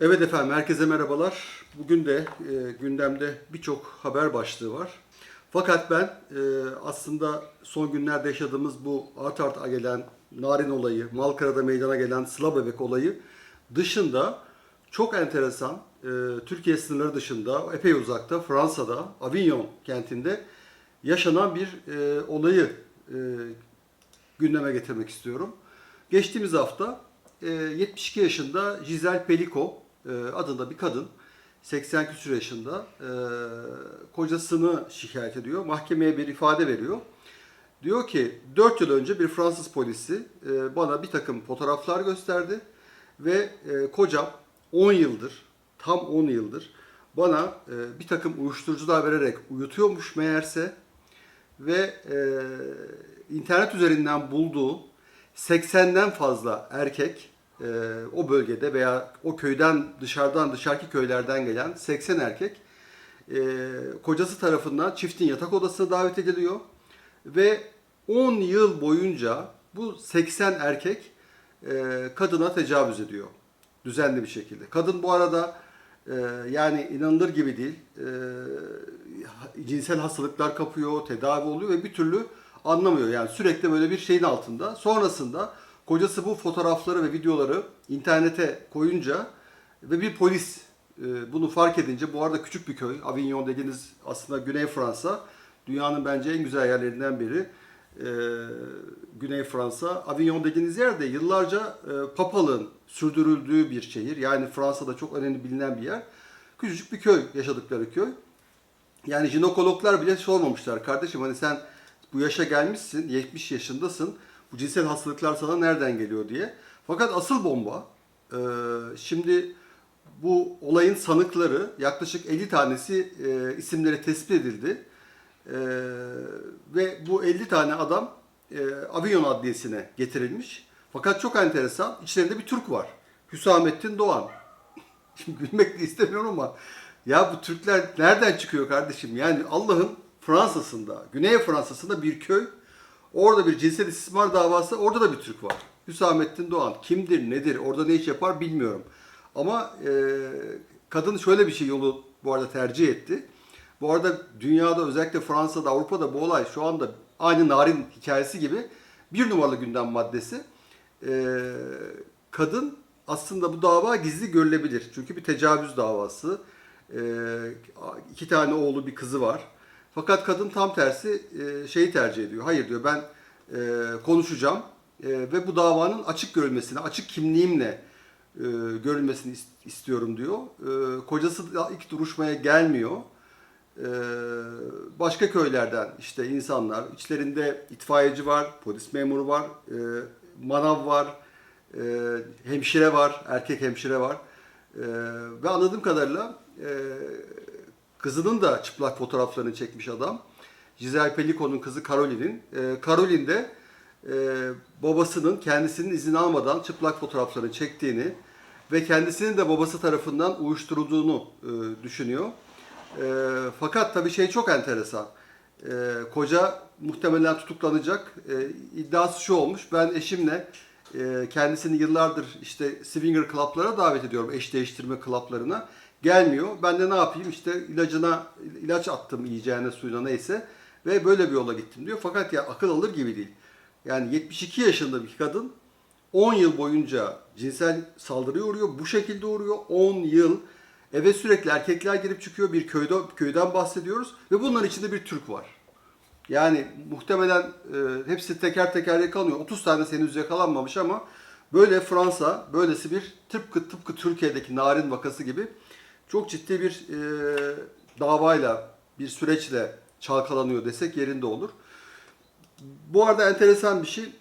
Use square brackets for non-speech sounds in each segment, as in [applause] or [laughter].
Evet efendim, herkese merhabalar. Bugün de e, gündemde birçok haber başlığı var. Fakat ben e, aslında son günlerde yaşadığımız bu art arta gelen Narin olayı, Malkara'da meydana gelen Sıla Bebek olayı dışında çok enteresan, e, Türkiye sınırları dışında, epey uzakta, Fransa'da, Avignon kentinde yaşanan bir e, olayı e, gündeme getirmek istiyorum. Geçtiğimiz hafta e, 72 yaşında Giselle Pelico e, adında bir kadın 80 küsur yaşında e, kocasını şikayet ediyor. Mahkemeye bir ifade veriyor. Diyor ki 4 yıl önce bir Fransız polisi e, bana bir takım fotoğraflar gösterdi ve kocam 10 yıldır tam 10 yıldır bana bir takım uyuşturucular vererek uyutuyormuş meğerse ve internet üzerinden bulduğu 80'den fazla erkek e, o bölgede veya o köyden dışarıdan dışarıki köylerden gelen 80 erkek e, kocası tarafından çiftin yatak odasına davet ediliyor ve 10 yıl boyunca bu 80 erkek e, kadına tecavüz ediyor düzenli bir şekilde. Kadın bu arada e, yani inanılır gibi değil. E, cinsel hastalıklar kapıyor, tedavi oluyor ve bir türlü anlamıyor. Yani sürekli böyle bir şeyin altında. Sonrasında kocası bu fotoğrafları ve videoları internete koyunca ve bir polis e, bunu fark edince bu arada küçük bir köy. Avignon dediğiniz aslında Güney Fransa. Dünyanın bence en güzel yerlerinden biri. E, Güney Fransa. Avignon dediğiniz yerde yıllarca e, papalığın sürdürüldüğü bir şehir. Yani Fransa'da çok önemli bilinen bir yer. Küçücük bir köy, yaşadıkları köy. Yani jinekologlar bile sormamışlar. Kardeşim hani sen bu yaşa gelmişsin, 70 yaşındasın. Bu cinsel hastalıklar sana nereden geliyor diye. Fakat asıl bomba, e, şimdi bu olayın sanıkları yaklaşık 50 tanesi e, isimleri tespit edildi. E, ve bu 50 tane adam e, Avignon Adliyesi'ne getirilmiş. Fakat çok enteresan, içlerinde bir Türk var. Hüsamettin Doğan. [laughs] Şimdi gülmek de istemiyorum ama ya bu Türkler nereden çıkıyor kardeşim? Yani Allah'ın Fransa'sında, Güney Fransa'sında bir köy. Orada bir cinsel istismar davası, orada da bir Türk var. Hüsamettin Doğan. Kimdir, nedir, orada ne iş yapar bilmiyorum. Ama e, kadın şöyle bir şey yolu bu arada tercih etti. Bu arada dünyada özellikle Fransa'da, Avrupa'da bu olay şu anda aynı Narin hikayesi gibi bir numaralı gündem maddesi. E, kadın aslında bu dava gizli görülebilir. Çünkü bir tecavüz davası. E, iki tane oğlu bir kızı var. Fakat kadın tam tersi e, şeyi tercih ediyor. Hayır diyor ben e, konuşacağım e, ve bu davanın açık görülmesini, açık kimliğimle e, görülmesini is- istiyorum diyor. E, kocası da ilk duruşmaya gelmiyor. E, başka köylerden işte insanlar, içlerinde itfaiyeci var, polis memuru var, e, manav var, e, hemşire var, erkek hemşire var. E, ve anladığım kadarıyla e, kızının da çıplak fotoğraflarını çekmiş adam. Giselle Pelico'nun kızı Caroline'in. E, Caroline de e, babasının kendisinin izin almadan çıplak fotoğraflarını çektiğini ve kendisinin de babası tarafından uyuşturulduğunu e, düşünüyor. E, fakat tabii şey çok enteresan. E, koca muhtemelen tutuklanacak. E, iddiası şu olmuş. Ben eşimle e, kendisini yıllardır işte swinger club'lara davet ediyorum. Eş değiştirme club'larına. Gelmiyor. Ben de ne yapayım işte ilacına ilaç attım yiyeceğine suyuna neyse ve böyle bir yola gittim diyor. Fakat ya akıl alır gibi değil. Yani 72 yaşında bir kadın 10 yıl boyunca cinsel saldırıya uğruyor. Bu şekilde uğruyor. 10 yıl eve sürekli erkekler girip çıkıyor. Bir köyde köyden bahsediyoruz ve bunların içinde bir Türk var. Yani muhtemelen e, hepsi teker teker yakalanıyor. 30 tane henüz yakalanmamış ama böyle Fransa, böylesi bir tıpkı tıpkı Türkiye'deki narin vakası gibi çok ciddi bir e, davayla, bir süreçle çalkalanıyor desek yerinde olur. Bu arada enteresan bir şey.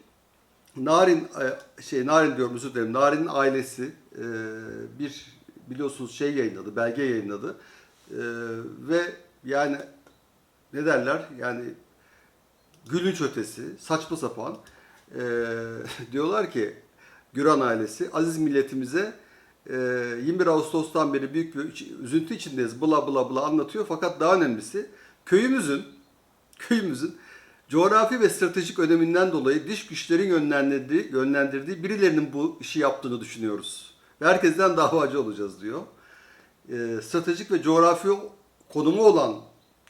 Narin e, şey Narin diyorum özür dilerim. Narin'in ailesi e, bir biliyorsunuz şey yayınladı, belge yayınladı. E, ve yani ne derler? Yani gülünç ötesi, saçma sapan. E, [laughs] diyorlar ki Güran ailesi aziz milletimize 21 Ağustos'tan beri büyük bir üzüntü içindeyiz. Bla bla bla anlatıyor. Fakat daha önemlisi köyümüzün [laughs] köyümüzün coğrafi ve stratejik öneminden dolayı dış güçlerin yönlendirdiği, yönlendirdiği birilerinin bu işi yaptığını düşünüyoruz. Ve herkesten davacı olacağız diyor. Ee, stratejik ve coğrafi konumu olan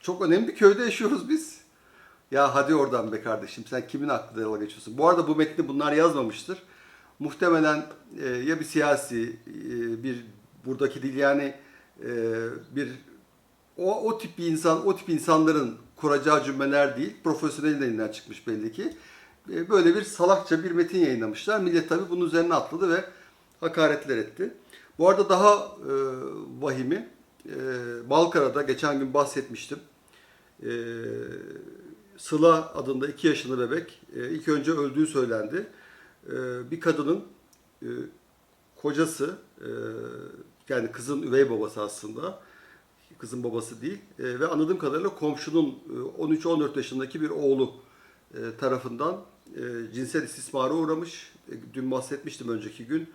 çok önemli bir köyde yaşıyoruz biz. Ya hadi oradan be kardeşim sen kimin aklına geçiyorsun? Bu arada bu metni bunlar yazmamıştır. Muhtemelen e, ya bir siyasi e, bir buradaki dil yani e, bir o, o tip bir insan o tip insanların kuracağı cümleler değil profesyonelin elinden çıkmış belli ki. E, böyle bir salakça bir metin yayınlamışlar. Millet tabi bunun üzerine atladı ve hakaretler etti. Bu arada daha e, vahimi e, Balkara'da geçen gün bahsetmiştim. E, Sıla adında 2 yaşında bebek e, ilk önce öldüğü söylendi. E, bir kadının e, kocası e, yani kızın üvey babası aslında kızın babası değil E, ve anladığım kadarıyla komşunun e, 13-14 yaşındaki bir oğlu tarafından cinsel istismara uğramış. Dün bahsetmiştim önceki gün.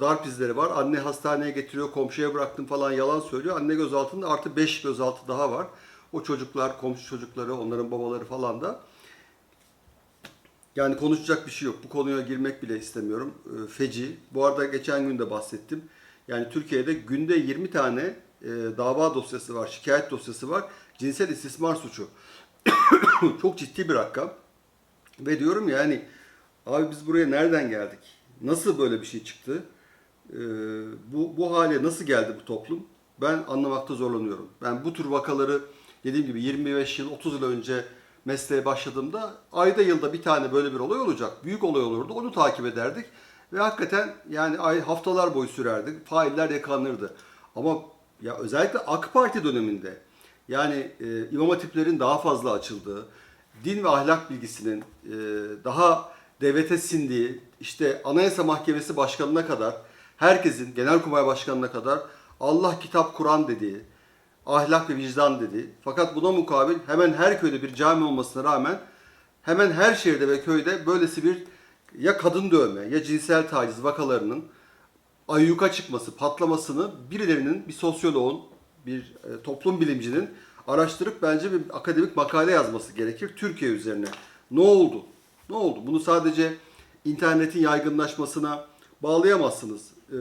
Darp izleri var. Anne hastaneye getiriyor, komşuya bıraktım falan yalan söylüyor. Anne gözaltında artı 5 gözaltı daha var. O çocuklar, komşu çocukları, onların babaları falan da. Yani konuşacak bir şey yok. Bu konuya girmek bile istemiyorum. E, feci. Bu arada geçen gün de bahsettim. Yani Türkiye'de günde 20 tane e, dava dosyası var, şikayet dosyası var. Cinsel istismar suçu. [coughs] Çok ciddi bir rakam. Ve diyorum ya hani abi biz buraya nereden geldik? Nasıl böyle bir şey çıktı? Ee, bu, bu hale nasıl geldi bu toplum? Ben anlamakta zorlanıyorum. Ben bu tür vakaları dediğim gibi 25 yıl, 30 yıl önce mesleğe başladığımda ayda yılda bir tane böyle bir olay olacak. Büyük olay olurdu. Onu takip ederdik. Ve hakikaten yani ay, haftalar boyu sürerdi. Failler yakalanırdı. Ama ya özellikle AK Parti döneminde yani e, imam hatiplerin daha fazla açıldığı, din ve ahlak bilgisinin e, daha devlete sindiği, işte Anayasa Mahkemesi Başkanı'na kadar, herkesin, Genelkurmay Başkanı'na kadar Allah, kitap, Kur'an dediği, ahlak ve vicdan dediği. Fakat buna mukabil hemen her köyde bir cami olmasına rağmen hemen her şehirde ve köyde böylesi bir ya kadın dövme ya cinsel taciz vakalarının ayyuka çıkması, patlamasını birilerinin, bir sosyoloğun, bir e, toplum bilimcinin araştırıp bence bir akademik makale yazması gerekir Türkiye üzerine. Ne oldu? Ne oldu? Bunu sadece internetin yaygınlaşmasına bağlayamazsınız. Ee,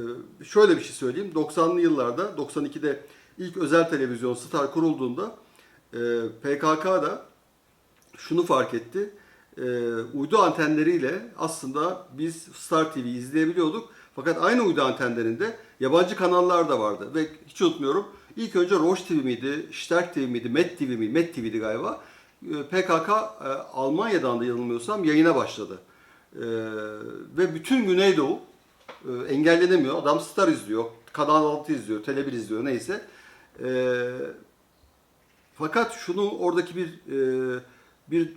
şöyle bir şey söyleyeyim. 90'lı yıllarda, 92'de ilk özel televizyon Star kurulduğunda e, PKK'da şunu fark etti. E, uydu antenleriyle aslında biz Star TV izleyebiliyorduk. Fakat aynı uydu antenlerinde yabancı kanallar da vardı. Ve hiç unutmuyorum ilk önce Roche TV miydi, Stern TV miydi, Met TV miydi, Met TV'di galiba. E, PKK e, Almanya'dan da yanılmıyorsam yayına başladı. E, ve bütün Güneydoğu e, engellenemiyor. Adam Star izliyor, Kanal 6 izliyor, Tele1 izliyor neyse. E, fakat şunu oradaki bir e, bir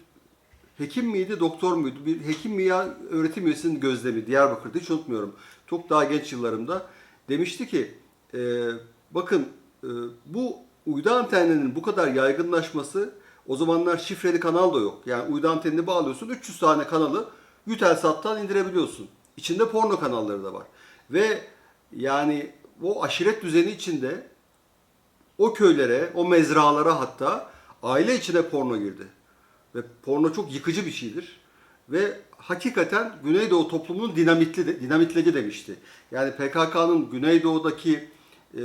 hekim miydi, doktor muydu? Bir hekim mi ya öğretim üyesinin gözlemi Diyarbakır'da hiç unutmuyorum. Çok daha genç yıllarımda demişti ki e, bakın e, bu uydu antenlerinin bu kadar yaygınlaşması o zamanlar şifreli kanal da yok. Yani uydu antenini bağlıyorsun 300 tane kanalı Eutelsat'tan indirebiliyorsun. İçinde porno kanalları da var. Ve yani o aşiret düzeni içinde o köylere, o mezralara hatta aile içine porno girdi. Ve porno çok yıkıcı bir şeydir. Ve hakikaten Güneydoğu toplumunun dinamitli dinamitledi demişti. Yani PKK'nın Güneydoğu'daki e,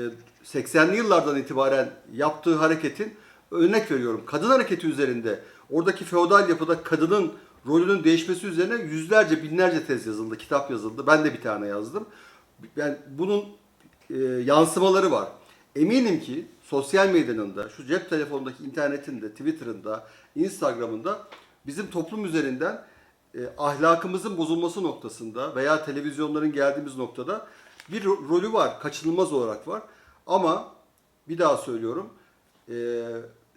80'li yıllardan itibaren yaptığı hareketin örnek veriyorum. Kadın hareketi üzerinde oradaki feodal yapıda kadının rolünün değişmesi üzerine yüzlerce binlerce tez yazıldı, kitap yazıldı. Ben de bir tane yazdım. Yani bunun e, yansımaları var. Eminim ki sosyal medyanın da, şu cep telefonundaki internetin de, Twitter'ında, Instagram'ında bizim toplum üzerinden e, ahlakımızın bozulması noktasında veya televizyonların geldiğimiz noktada bir ro- rolü var, kaçınılmaz olarak var. Ama bir daha söylüyorum, e,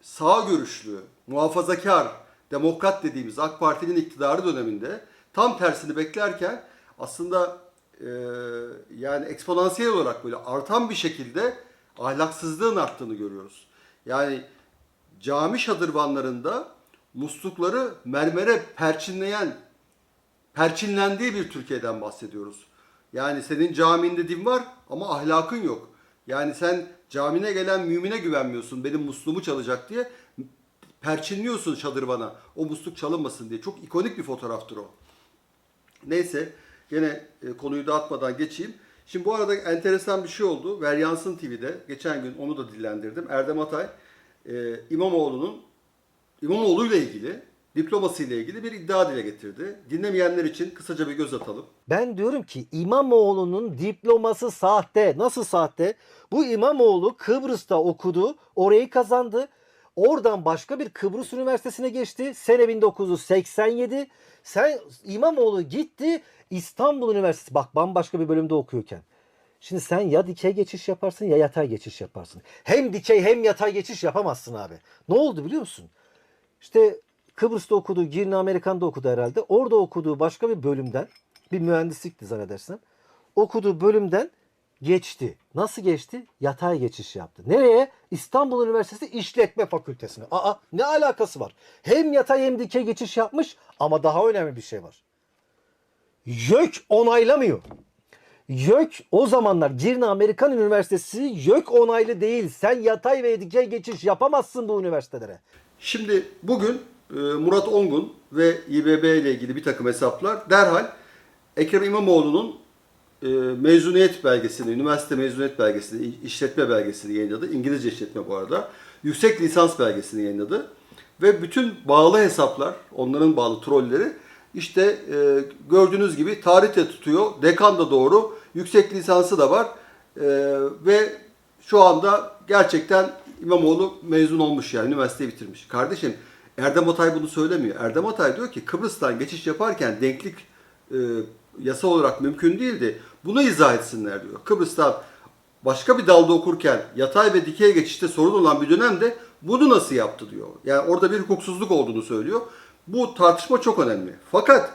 sağ görüşlü, muhafazakar, demokrat dediğimiz AK Parti'nin iktidarı döneminde tam tersini beklerken aslında e, yani eksponansiyel olarak böyle artan bir şekilde ahlaksızlığın arttığını görüyoruz. Yani cami şadırvanlarında muslukları mermere perçinleyen, perçinlendiği bir Türkiye'den bahsediyoruz. Yani senin caminde din var ama ahlakın yok. Yani sen camine gelen mümine güvenmiyorsun benim musluğumu çalacak diye perçinliyorsun şadırvana o musluk çalınmasın diye. Çok ikonik bir fotoğraftır o. Neyse gene e, konuyu dağıtmadan geçeyim. Şimdi bu arada enteresan bir şey oldu. Veryansın TV'de geçen gün onu da dillendirdim. Erdem Atay e, İmamoğlu'nun İmamoğlu ile ilgili diploması ile ilgili bir iddia dile getirdi. Dinlemeyenler için kısaca bir göz atalım. Ben diyorum ki İmamoğlu'nun diploması sahte. Nasıl sahte? Bu İmamoğlu Kıbrıs'ta okudu, orayı kazandı. Oradan başka bir Kıbrıs Üniversitesi'ne geçti. Sene 1987. Sen İmamoğlu gitti İstanbul Üniversitesi. Bak bambaşka bir bölümde okuyorken. Şimdi sen ya dikey geçiş yaparsın ya yatay geçiş yaparsın. Hem dikey hem yatay geçiş yapamazsın abi. Ne oldu biliyor musun? İşte Kıbrıs'ta okudu, Girne Amerikan'da okudu herhalde. Orada okuduğu başka bir bölümden, bir mühendislikti zannedersem. Okuduğu bölümden geçti. Nasıl geçti? Yatay geçiş yaptı. Nereye? İstanbul Üniversitesi İşletme Fakültesine. Aa ne alakası var? Hem yatay hem dikey geçiş yapmış ama daha önemli bir şey var. YÖK onaylamıyor. YÖK o zamanlar Girne Amerikan Üniversitesi YÖK onaylı değil. Sen yatay ve dikey geçiş yapamazsın bu üniversitelere. Şimdi bugün e, Murat Ongun ve İBB ile ilgili bir takım hesaplar derhal Ekrem İmamoğlu'nun e, mezuniyet belgesini, üniversite mezuniyet belgesini, işletme belgesini yayınladı. İngilizce işletme bu arada. Yüksek lisans belgesini yayınladı. Ve bütün bağlı hesaplar, onların bağlı trolleri işte e, gördüğünüz gibi tarihte tutuyor. Dekan da doğru. Yüksek lisansı da var. E, ve şu anda gerçekten İmamoğlu mezun olmuş yani üniversiteyi bitirmiş. Kardeşim Erdem Atay bunu söylemiyor. Erdem Atay diyor ki Kıbrıs'tan geçiş yaparken denklik e, yasa olarak mümkün değildi. Bunu izah etsinler diyor. Kıbrıs'tan başka bir dalda okurken yatay ve dikey geçişte sorun olan bir dönemde bunu nasıl yaptı diyor. Yani orada bir hukuksuzluk olduğunu söylüyor. Bu tartışma çok önemli. Fakat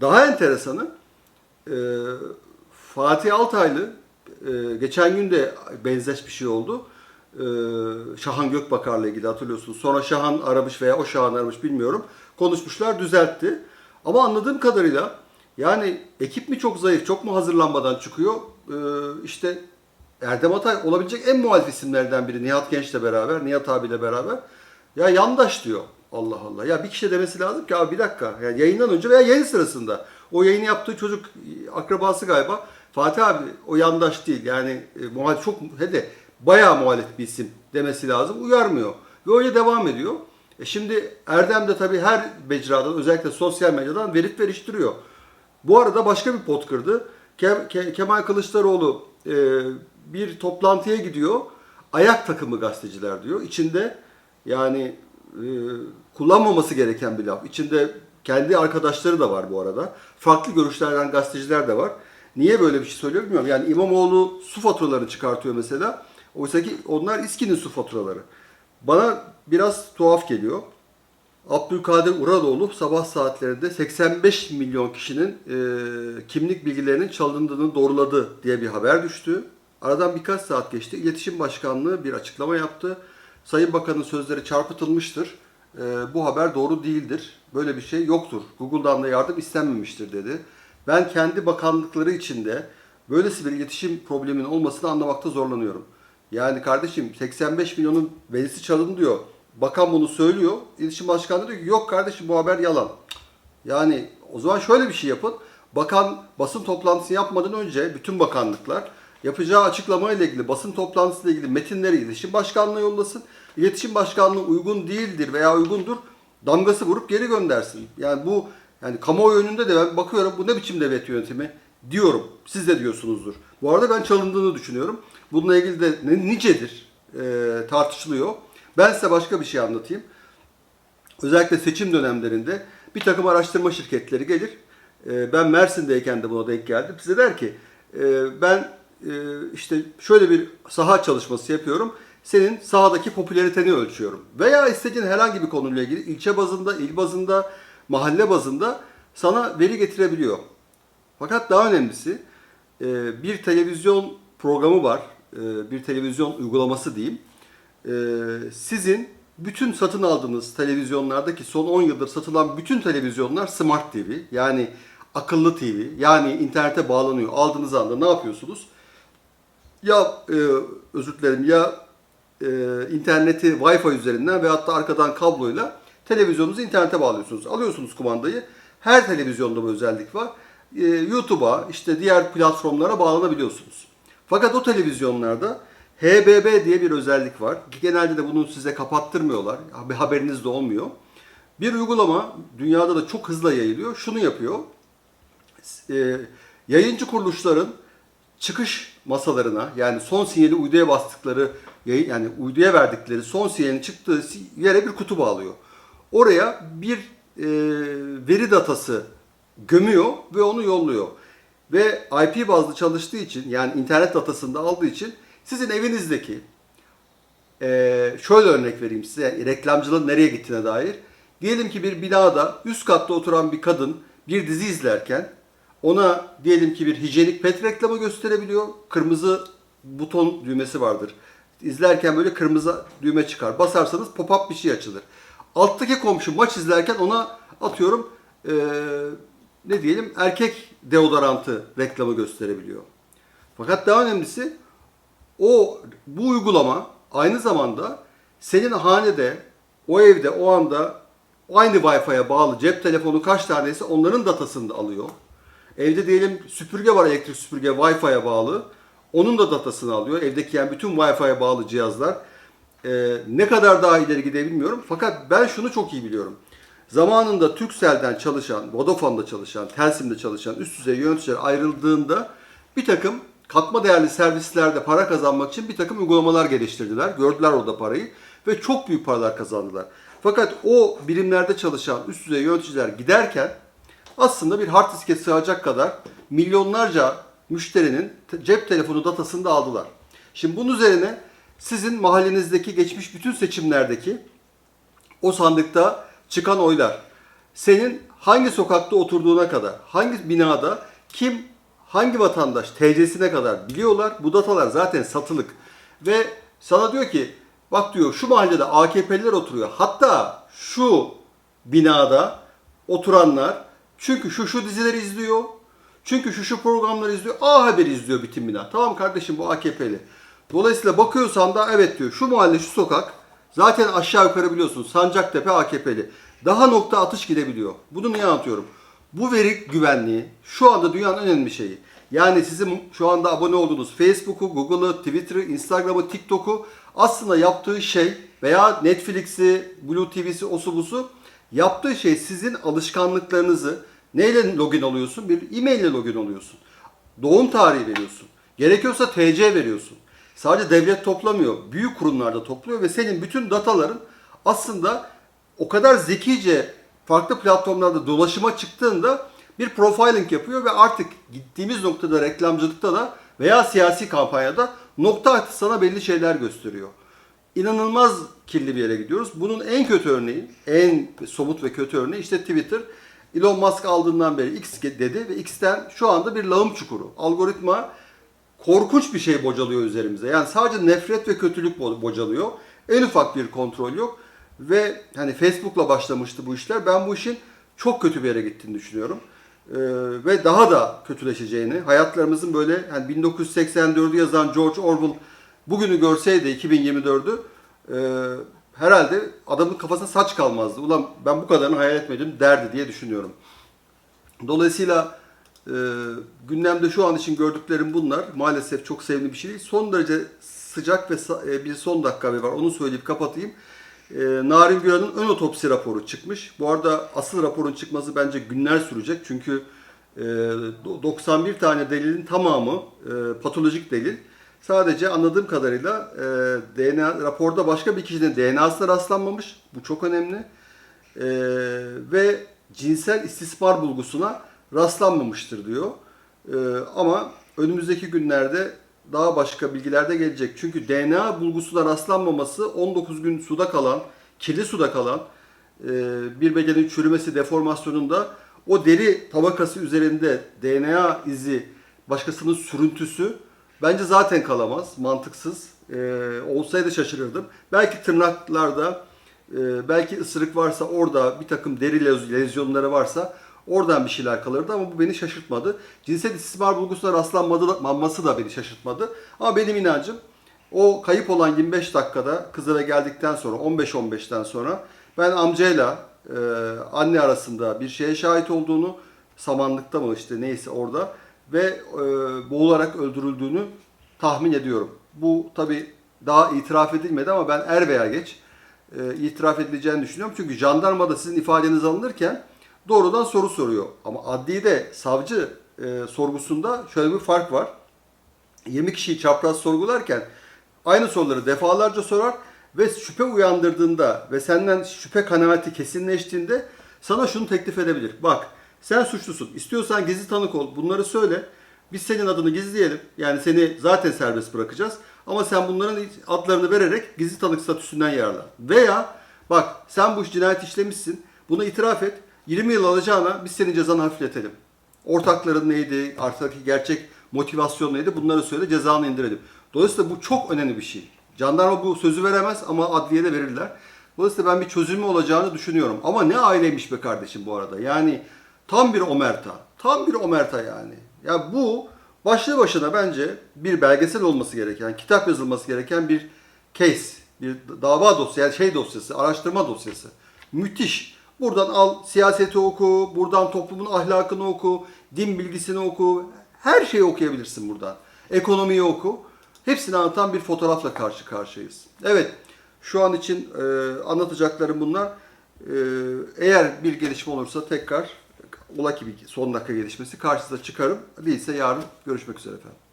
daha enteresanı e, Fatih Altaylı e, geçen gün de benzeş bir şey oldu. E, Şahan Gökbakar'la ilgili hatırlıyorsunuz. Sonra Şahan aramış veya o Şahan aramış bilmiyorum. Konuşmuşlar düzeltti. Ama anladığım kadarıyla yani ekip mi çok zayıf, çok mu hazırlanmadan çıkıyor? E, işte Erdem Atay olabilecek en muhalif isimlerden biri Nihat Genç'le beraber, Nihat abiyle beraber. Ya yandaş diyor. Allah Allah. Ya bir kişi demesi lazım ki abi bir dakika. Yani yayından önce veya yayın sırasında. O yayını yaptığı çocuk akrabası galiba. Fatih abi o yandaş değil. Yani e, muhalif çok he de bayağı muhalif bir isim demesi lazım. Uyarmıyor. Ve öyle devam ediyor. E şimdi Erdem de tabii her mecradan özellikle sosyal medyadan verip veriştiriyor. Bu arada başka bir pot kırdı. Ke- Ke- Kemal Kılıçdaroğlu e, bir toplantıya gidiyor. Ayak takımı gazeteciler diyor. İçinde yani e, kullanmaması gereken bir laf. İçinde kendi arkadaşları da var bu arada. Farklı görüşlerden gazeteciler de var. Niye böyle bir şey söylüyor bilmiyorum. Yani İmamoğlu su faturalarını çıkartıyor mesela. Oysa ki onlar İSKİ'nin su faturaları. Bana biraz tuhaf geliyor. Abdülkadir Uradoğlu sabah saatlerinde 85 milyon kişinin e, kimlik bilgilerinin çalındığını doğruladı diye bir haber düştü. Aradan birkaç saat geçti. İletişim Başkanlığı bir açıklama yaptı. Sayın Bakan'ın sözleri çarpıtılmıştır. E, bu haber doğru değildir. Böyle bir şey yoktur. Google'dan da yardım istenmemiştir dedi. Ben kendi bakanlıkları içinde böylesi bir iletişim probleminin olmasını anlamakta zorlanıyorum. Yani kardeşim 85 milyonun verisi çalındı diyor. Bakan bunu söylüyor. İletişim Başkanlığı diyor ki yok kardeşim bu haber yalan. Yani o zaman şöyle bir şey yapın. Bakan basın toplantısı yapmadan önce bütün bakanlıklar yapacağı açıklama ile ilgili basın toplantısı ile ilgili metinleri iletişim başkanlığına yollasın. İletişim başkanlığı uygun değildir veya uygundur damgası vurup geri göndersin. Yani bu yani kamuoyu önünde de ben bakıyorum bu ne biçim devlet yönetimi diyorum. Siz de diyorsunuzdur. Bu arada ben çalındığını düşünüyorum. Bununla ilgili de nicedir e, tartışılıyor. Ben size başka bir şey anlatayım. Özellikle seçim dönemlerinde bir takım araştırma şirketleri gelir. E, ben Mersin'deyken de buna denk geldim. Size der ki e, ben e, işte şöyle bir saha çalışması yapıyorum. Senin sahadaki popülariteni ölçüyorum. Veya istediğin herhangi bir konuyla ilgili ilçe bazında, il bazında, mahalle bazında sana veri getirebiliyor. Fakat daha önemlisi e, bir televizyon programı var. E, Bir televizyon uygulaması diyeyim. E, Sizin bütün satın aldığınız televizyonlardaki son 10 yıldır satılan bütün televizyonlar Smart TV. Yani akıllı TV. Yani internete bağlanıyor. Aldığınız anda ne yapıyorsunuz? Ya e, özür dilerim ya e, interneti Wi-Fi üzerinden veyahut da arkadan kabloyla televizyonunuzu internete bağlıyorsunuz. Alıyorsunuz kumandayı. Her televizyonda bu özellik var. e, YouTube'a işte diğer platformlara bağlanabiliyorsunuz. Fakat o televizyonlarda HBB diye bir özellik var. Genelde de bunu size kapattırmıyorlar. Bir haberiniz de olmuyor. Bir uygulama dünyada da çok hızla yayılıyor. Şunu yapıyor. E, yayıncı kuruluşların çıkış masalarına yani son sinyali uyduya bastıkları yani uyduya verdikleri son sinyalin çıktığı yere bir kutu bağlıyor. Oraya bir e, veri datası gömüyor ve onu yolluyor. Ve IP bazlı çalıştığı için yani internet datasında aldığı için sizin evinizdeki ee, şöyle örnek vereyim size reklamcılığın nereye gittiğine dair. Diyelim ki bir binada üst katta oturan bir kadın bir dizi izlerken ona diyelim ki bir hijyenik pet reklamı gösterebiliyor. Kırmızı buton düğmesi vardır. İzlerken böyle kırmızı düğme çıkar. Basarsanız pop-up bir şey açılır. Alttaki komşu maç izlerken ona atıyorum ee, ne diyelim erkek deodorantı reklamı gösterebiliyor. Fakat daha önemlisi o bu uygulama aynı zamanda senin hanede, o evde, o anda aynı Wi-Fi'ye bağlı cep telefonu kaç tanesi onların datasını da alıyor. Evde diyelim süpürge var elektrik süpürge Wi-Fi'ye bağlı. Onun da datasını alıyor. Evdeki yani bütün Wi-Fi'ye bağlı cihazlar. Ee, ne kadar daha ileri gidebilmiyorum. bilmiyorum. Fakat ben şunu çok iyi biliyorum. Zamanında Turkcell'den çalışan, Vodafone'da çalışan, Telsim'de çalışan üst düzey yöneticiler ayrıldığında bir takım katma değerli servislerde para kazanmak için bir takım uygulamalar geliştirdiler. Gördüler orada parayı ve çok büyük paralar kazandılar. Fakat o birimlerde çalışan üst düzey yöneticiler giderken aslında bir hard diske sığacak kadar milyonlarca müşterinin te- cep telefonu datasını da aldılar. Şimdi bunun üzerine sizin mahallenizdeki geçmiş bütün seçimlerdeki o sandıkta çıkan oylar senin hangi sokakta oturduğuna kadar, hangi binada kim, hangi vatandaş TC'sine kadar biliyorlar. Bu datalar zaten satılık. Ve sana diyor ki bak diyor şu mahallede AKP'liler oturuyor. Hatta şu binada oturanlar çünkü şu şu dizileri izliyor. Çünkü şu şu programları izliyor. A Haber izliyor bütün bina. Tamam kardeşim bu AKP'li. Dolayısıyla bakıyorsan da evet diyor şu mahalle şu sokak zaten aşağı yukarı biliyorsun Sancaktepe AKP'li. Daha nokta atış gidebiliyor. Bunu niye anlatıyorum? Bu veri güvenliği şu anda dünyanın önemli şeyi. Yani sizin şu anda abone olduğunuz Facebook'u, Google'ı, Twitter'ı, Instagram'ı, TikTok'u aslında yaptığı şey veya Netflix'i, Blue TV'si, osu busu yaptığı şey sizin alışkanlıklarınızı neyle login oluyorsun? Bir e-mail ile login oluyorsun. Doğum tarihi veriyorsun. Gerekiyorsa TC veriyorsun. Sadece devlet toplamıyor. Büyük kurumlarda topluyor ve senin bütün dataların aslında o kadar zekice farklı platformlarda dolaşıma çıktığında bir profiling yapıyor ve artık gittiğimiz noktada reklamcılıkta da veya siyasi kampanyada nokta atışı sana belli şeyler gösteriyor. İnanılmaz kirli bir yere gidiyoruz. Bunun en kötü örneği, en somut ve kötü örneği işte Twitter. Elon Musk aldığından beri X dedi ve X'ten şu anda bir lağım çukuru. Algoritma korkunç bir şey bocalıyor üzerimize. Yani sadece nefret ve kötülük bo- bocalıyor. En ufak bir kontrol yok. Ve hani Facebook'la başlamıştı bu işler. Ben bu işin çok kötü bir yere gittiğini düşünüyorum. Ee, ve daha da kötüleşeceğini, hayatlarımızın böyle hani 1984'ü yazan George Orwell bugünü görseydi 2024'ü e, herhalde adamın kafasına saç kalmazdı. Ulan ben bu kadarını hayal etmedim derdi diye düşünüyorum. Dolayısıyla e, gündemde şu an için gördüklerim bunlar. Maalesef çok sevimli bir şey değil. Son derece sıcak ve e, bir son dakika haberi var. Onu söyleyip kapatayım. E, Narin Güran'ın ön otopsi raporu çıkmış. Bu arada asıl raporun çıkması bence günler sürecek. Çünkü e, do- 91 tane delilin tamamı e, patolojik delil. Sadece anladığım kadarıyla e, DNA raporda başka bir kişinin DNA'sına rastlanmamış. Bu çok önemli. Ee, ve cinsel istismar bulgusuna rastlanmamıştır diyor. Ee, ama önümüzdeki günlerde daha başka bilgiler de gelecek. Çünkü DNA bulgusuna rastlanmaması 19 gün suda kalan, kirli suda kalan e, bir bedenin çürümesi deformasyonunda o deri tabakası üzerinde DNA izi başkasının sürüntüsü bence zaten kalamaz, mantıksız. Ee, olsaydı şaşırırdım. Belki tırnaklarda ee, belki ısırık varsa orada bir takım deri lez- lezyonları varsa oradan bir şeyler kalırdı ama bu beni şaşırtmadı. Cinsel istismar bulgusuna rastlanması da beni şaşırtmadı. Ama benim inancım o kayıp olan 25 dakikada kız eve geldikten sonra 15-15'ten sonra ben amcayla e, anne arasında bir şeye şahit olduğunu samanlıkta mı işte neyse orada ve e, boğularak öldürüldüğünü tahmin ediyorum. Bu tabi daha itiraf edilmedi ama ben er veya geç e, itiraf edileceğini düşünüyorum. Çünkü jandarma da sizin ifadeniz alınırken doğrudan soru soruyor. Ama adliyede savcı e, sorgusunda şöyle bir fark var. 20 kişiyi çapraz sorgularken aynı soruları defalarca sorar ve şüphe uyandırdığında ve senden şüphe kanaati kesinleştiğinde sana şunu teklif edebilir. Bak sen suçlusun. İstiyorsan gizli tanık ol. Bunları söyle. Biz senin adını gizleyelim. Yani seni zaten serbest bırakacağız. Ama sen bunların adlarını vererek gizli tanık statüsünden yararlan. Veya bak sen bu cinayet işlemişsin. Bunu itiraf et. 20 yıl alacağına biz senin cezanı hafifletelim. Ortakların neydi, arkadaki gerçek motivasyon neydi bunları söyle cezanı indirelim. Dolayısıyla bu çok önemli bir şey. Jandarma bu sözü veremez ama adliyede verirler. Dolayısıyla ben bir çözümü olacağını düşünüyorum. Ama ne aileymiş be kardeşim bu arada. Yani tam bir omerta. Tam bir omerta yani. Ya bu başlı başına bence bir belgesel olması gereken, kitap yazılması gereken bir case, bir dava dosyası, yani şey dosyası, araştırma dosyası. Müthiş. Buradan al siyaseti oku, buradan toplumun ahlakını oku, din bilgisini oku. Her şeyi okuyabilirsin buradan. Ekonomiyi oku. Hepsini anlatan bir fotoğrafla karşı karşıyayız. Evet, şu an için e, anlatacaklarım bunlar. E, eğer bir gelişme olursa tekrar ola ki bir son dakika gelişmesi karşınıza çıkarım. Değilse yarın görüşmek üzere efendim.